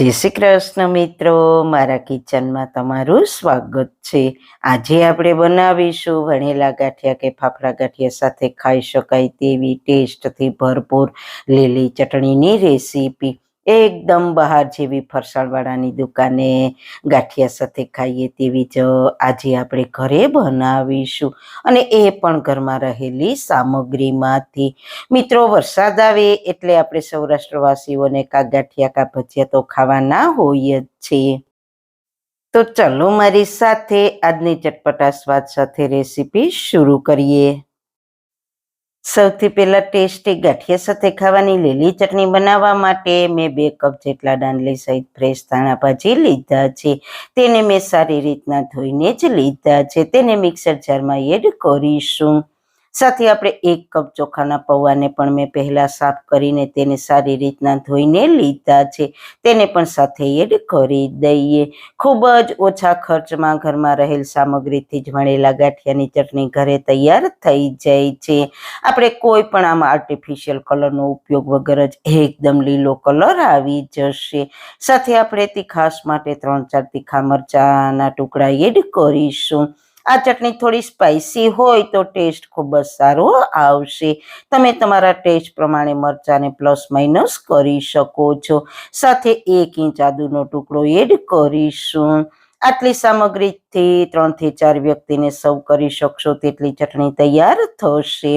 જય શ્રી કૃષ્ણ મિત્રો, મારા કિચનમાં તમારું સ્વાગત છે. આજે આપણે બનાવીશું વણેલા ગાંઠિયા કે ફાફડા ગાંઠિયા સાથે ખાઈ શકાય તેવી ટેસ્ટથી ભરપૂર લીલી ચટણીની રેસીપી. એકદમ બહાર જેવી ફરસાણવાળાની દુકાને, ગાંઠિયા સાથે ખાઈએ તેવી જ આજે આપણે ઘરે બનાવીશું. અને એ પણ ઘરમાં રહેલી સામગ્રીમાંથી. મિત્રો, વરસાદ આવે એટલે આપણે સૌરાષ્ટ્રવાસીઓને કા ગાંઠિયા કા ભજીયા તો ખાવાના હોય જ છીએ તો ચલો મારી સાથે આજની ચટપટા સ્વાદ સાથે રેસીપી શરૂ કરીએ. સૌથી પહેલા ટેસ્ટી ગાંઠિયા સાથે ખાવાની લીલી ચટણી બનાવવા માટે મેં બે કપ જેટલા દાંડલી સહિત ફ્રેશ ધાણા ભાજી લીધા છે. તેને મેં સારી રીતના ધોઈને જ લીધા છે. તેને મિક્સર જારમાં એડ કરીશું. સાથે આપણે એક કપ ચોખાના પૌવાને પણ મેં પહેલા સાફ કરીને તેને સારી રીતના ધોઈને લીધા છે. તેને પણ સાથે એડ કરી દઈએ. ખૂબ જ ઓછા ખર્ચમાં ઘરમાં રહેલ સામગ્રીથી જ વણેલા ગાંઠિયાની ચટણી ઘરે તૈયાર થઈ જાય છે. આપણે કોઈ પણ આમાં આર્ટિફિશિયલ કલરનો ઉપયોગ વગર જ એકદમ લીલો કલર આવી જશે. સાથે આપણે તીખાશ માટે ત્રણ ચાર તીખા મરચાના ટુકડા એડ કરીશું. આ ચટણી થોડી સ્પાઇસી હોય તો ટેસ્ટ ખૂબ જ સારો આવશે. તમે તમારા ટેસ્ટ પ્રમાણે મરચાંને પ્લસ માઇનસ કરી શકો છો. સાથે એક ઇંચ આદુનો ટુકડો એડ કરીશું. આટલી સામગ્રીથી ત્રણથી ચાર વ્યક્તિને સર્વ કરી શકશો તેટલી ચટણી તૈયાર થશે.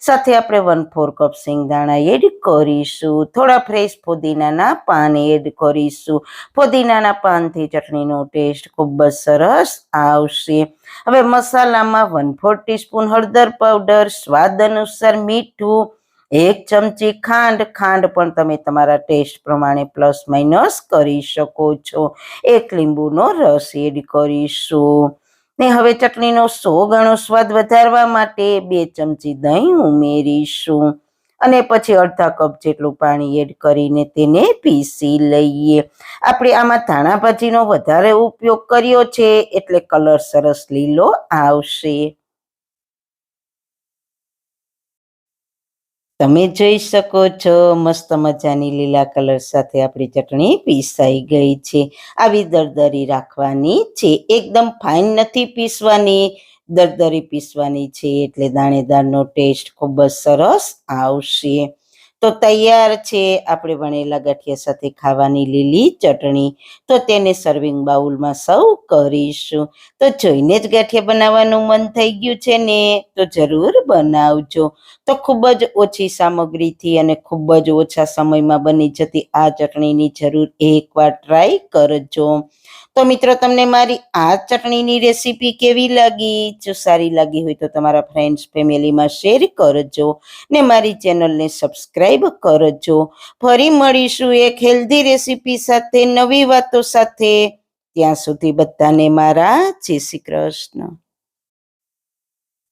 સાથે આપણે વન ફોર કપ સિંગદાણા એડ કરીશું. થોડા ફ્રેશ ફુદીનાના પાન એડ કરીશું. ફુદીનાના પાનથી ચટણીનો ટેસ્ટ ખૂબ જ સરસ આવશે. હવે મસાલામાં વન ફોર ટીસ્પૂન હળદર પાવડર, સ્વાદ અનુસાર મીઠું એક ચમચી ખાંડ ખાંડ પણ તમે તમારા ટેસ્ટ પ્રમાણે પ્લસ માઇનસ કરી શકો છો. એક લીંબુનો રસ એડ કરીશું. ને હવે ચટણીનો સો ગણો સ્વાદ વધારવા માટે બે ચમચી દહીં ઉમેરીશું. અને પછી અડધા કપ જેટલું પાણી એડ કરીને તેને પીસી લઈએ. આપણે આમાં ધાણા ભાજીનો વધારે ઉપયોગ કર્યો છે, એટલે કલર સરસ લીલો આવશે. તમે જોઈ શકો છો, મસ્ત મજાની લીલા કલર સાથે આપણી ચટણી પીસાઈ ગઈ છે. આવી દરદરી રાખવાની છે. એકદમ ફાઇન નથી પીસવાની. દરદરી પીસવાની છે એટલે દાણેદારનો ટેસ્ટ ખૂબ જ સરસ આવશે. તો તૈયાર છે આપણે વણેલા ગાંઠિયા સાથે ખાવાની લીલી ચટણી. તો તેને સર્વિંગ બાઉલમાં સર્વ કરીશું. તો જોઈને જ ગાંઠિયા બનાવવાનું મન થઈ ગયું છે ને? તો જરૂર બનાવજો. તો ખૂબ જ ઓછી સામગ્રીથી અને ખૂબ જ ઓછા સમયમાં બની જતી આ ચટણીની જરૂર એકવાર ટ્રાય કરજો. તો મિત્રો, તમને મારી આ ચટણીની રેસીપી કેવી લાગી? જો સારી લાગી હોય તો તમારા ફ્રેન્ડ્સ ફેમિલીમાં શેર કરજો ને મારી ચેનલને સબસ્ક્રાઈબ કરજો. ફરી મળીશું એક હેલ્ધી રેસીપી સાથે, નવી વાતો સાથે. ત્યાં સુધી બધાને મારા જય શ્રી કૃષ્ણ.